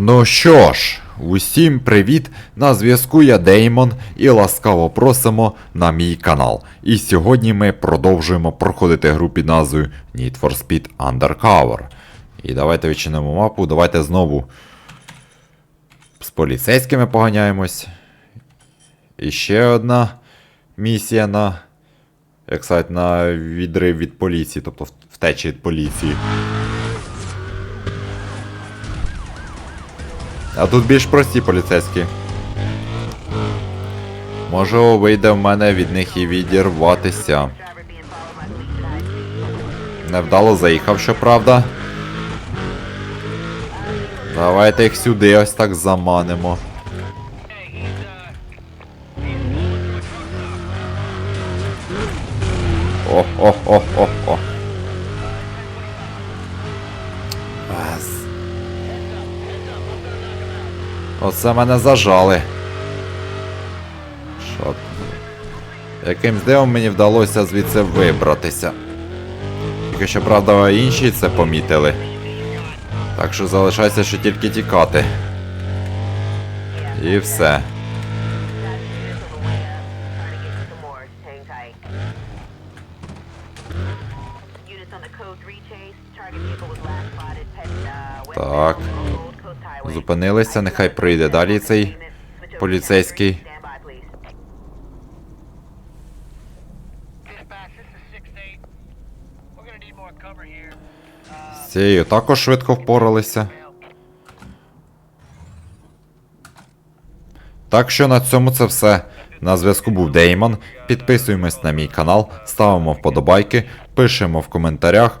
Ну що ж, усім привіт! На зв'язку я Деймон і ласкаво просимо на мій канал. І сьогодні ми продовжуємо проходити гру під назвою Need for Speed Undercover. І давайте відчинимо мапу, давайте знову з поліцейськими поганяємось. І ще одна місія на. Як сказати, на відрив від поліції, тобто втечі від поліції. А тут більш прості поліцейські. Може вийде в мене від них і відірватися. Невдало заїхав, щоправда. Давайте їх сюди ось так заманимо. О-о-о-о-о. Оце мене зажали. Що? Якимсь дивом мені вдалося звідси вибратися. Тільки що, правда, інші це помітили. Так що залишається ще тільки тікати. І все. Так. Зупинилися, нехай прийде далі цей поліцейський. З цією також швидко впоралися. Так що на цьому це все. На зв'язку був Деймон. Підписуємось на мій канал, ставимо вподобайки, пишемо в коментарях.